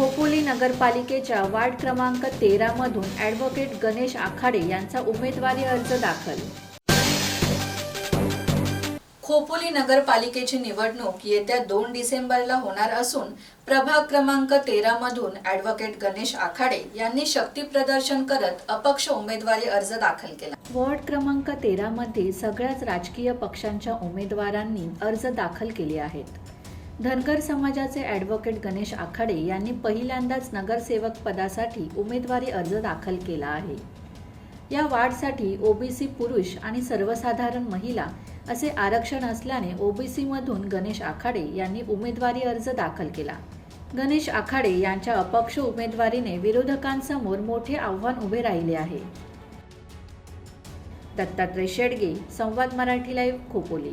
खोपोली नगरपालिकेच्या वार्ड क्रमांक तेरा मधून ॲडव्होकेट गणेश आखाडे यांचा उमेदवारी अर्ज दाखल. खोपोली नगरपालिकेची निवडणूक येत्या दोन डिसेंबरला होणार असून प्रभाग क्रमांक तेरा मधून ॲडव्होकेट गणेश आखाडे यांनी शक्ती प्रदर्शन करत अपक्ष उमेदवारी अर्ज दाखल केला. वॉर्ड क्रमांक तेरा मध्ये सगळ्याच राजकीय पक्षांच्या उमेदवारांनी अर्ज दाखल केले आहेत. धनगर समाजाचे ॲडव्होकेट गणेश आखाडे यांनी पहिल्यांदाच नगरसेवक पदासाठी उमेदवारी अर्ज दाखल केला आहे. या वाढसाठी ओबीसी पुरुष आणि सर्वसाधारण महिला असे आरक्षण असल्याने ओबीसीमधून गणेश आखाडे यांनी उमेदवारी अर्ज दाखल केला. गणेश आखाडे यांच्या अपक्ष उमेदवारीने विरोधकांसमोर मोठे आव्हान उभे राहिले आहे. दत्तात्रय शेडगे संवाद मराठी लाईव्ह खोपोली.